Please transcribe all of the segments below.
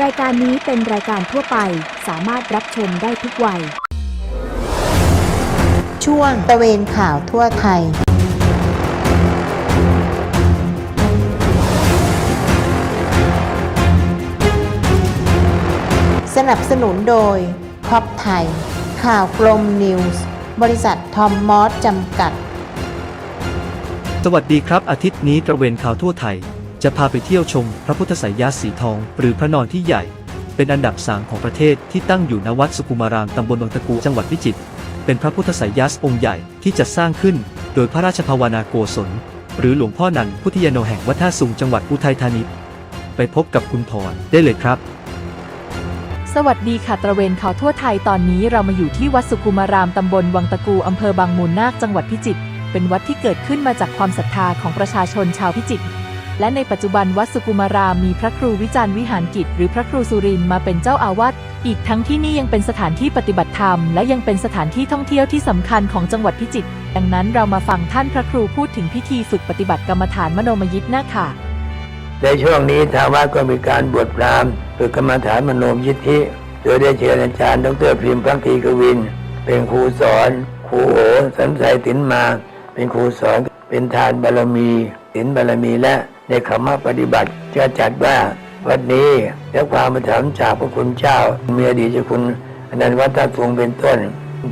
รายการนี้เป็นรายการทั่วไปสามารถรับชมได้ทุกวัย ช่วงตะเวนข่าวทั่วไทย สนับสนุนโดยครอบไทย ข่าวกลมนิวส์บริษัททอมมอสจำกัด สวัสดีครับ อาทิตย์นี้ตระเวนข่าวทั่วไทย จะพาไปเที่ยวชมพระพุทธไสยญาติสีทอง หรือพระนอนที่ใหญ่ เป็นอันดับสามของประเทศที่ตั้งอยู่ณวัดสุกุมารามตำบลบางตะกูจังหวัดพิจิตร เป็นพระพุทธไสยญาติองค์ใหญ่ที่จัดสร้างขึ้น โดยพระราชภาวนาโกศล หรือหลวงพ่อนันพุทธยโนแห่งวัดท่าสุงจังหวัดอุทัยธานี ไปพบกับคุณพรได้เลยครับสวัสดีค่ะตระเวนข่าวทั่วไทยตอนนี้เรามาอยู่ที่วัดสุกุมารามตำบลวังตะกูอำเภอบางมูลนาคจังหวัดพิจิตรเป็นวัดที่เกิดขึ้นมาจากความศรัทธาของประชาชนชาวพิจิตร และในปัจจุบันวัดสุกุมารามมีพระครูวิจารณ์วิหารกิจ หรือพระครูสุรินมาเป็นเจ้าอาวาสอีกทั้งที่นี่ยังเป็นสถานที่ปฏิบัติธรรม และยังเป็นสถานที่ท่องเที่ยวที่สำคัญของจังหวัดพิจิตรดังนั้นเรามาฟังท่านพระครูพูดถึงพิธีฝึกปฏิบัติกรรมฐานมโนมยิทนาค่ะ ในช่วงนี้ทางวัดก็มีการบวชพรามฝึกกรรมฐานมโนมยิทธิโดยได้เชิญอาจารย์ดรพิมพ์พักดีกวิน เป็นครูสอน ครูโอสันใสตินมา เป็นครูสอนเป็นทานบารมีศีลบารมีและ ในคำว่าปฏิบัติจะจัดว่าวัดนี้และความประทับจากพระคุณเจ้า มีอดีตเจ้าคุณอนันต์วัดตาทุงเป็นต้น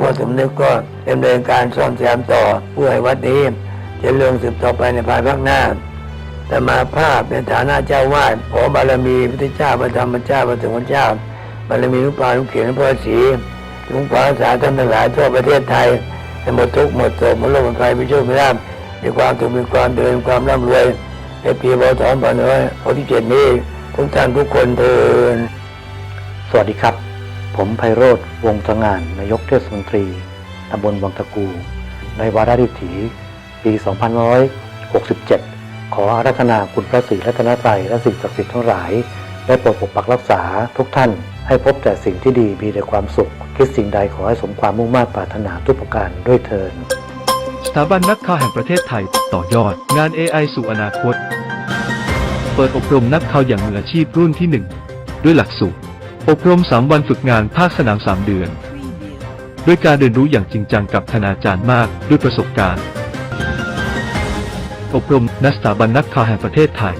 พ่อสมนึกก็ดำเนินการซ่อมแซมต่อเพื่อให้วัดนี้จะเรื่องสืบต่อไปในภายภาคหน้าแต่มาภาพในฐานะเจ้าวาดขอบารมีพระเจ้าพระธรรมเจ้าพระสงฆ์เจ้าบารมีลุงป่าลุงเขียนลวงพ่อศรีลุงป่ารักษาท่านทั้งหลายทั่วประเทศไทยหมดทุกข์หมดโศกหมดโรคหมดภัยมีโชคมีลาภมีความสุขมีความเดินความร่ำรวย ในปีบถอนผ่านน้อยพที่เจ็ดนี้ทุกท่านทุกคนเทินสวัสดีครับ ผมไพโรธวงศ์สง่าน นายกเทศมนตรีตำบลวังตะกู ในวาระดิถีปี 2567 ขออาราธนาคุณพระศรีรัตนตรัยและสิ่งศักดิ์สิทธิ์ทั้งหลาย ได้โปรดปกปักรักษาทุกท่าน ให้พบแต่สิ่งที่ดีมีแต่ความสุข คิดสิ่งใดขอให้สมความมุ่งมั่นปรารถนาทุกประการด้วยเทินสถาบันนักข่าวแห่งประเทศไทยต่อยอด งาน AI สู่อนาคต เปิดอบรมนักข่าวอย่างมืออาชีพรุ่นที่ 1 ด้วยหลักสูตร อบรม 3 วันฝึกงานภาคสนาม 3 เดือน ด้วยการเรียนรู้อย่างจริงจังกับคณาจารย์มากด้วยประสบการณ์ อบรมณสถาบันนักข่าวแห่งประเทศไทย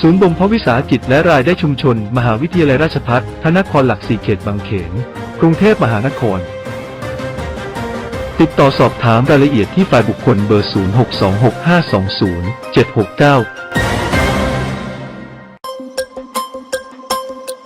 ศูนย์บ่มเพาะวิสาหกิจและรายได้ชุมชน มหาวิทยาลัยราชภัฏพระนครหลักสี่เขตบางเขน กรุงเทพมหานคร ติดต่อสอบถามรายละเอียดที่ฝ่ายบุคคลเบอร์ 0626520769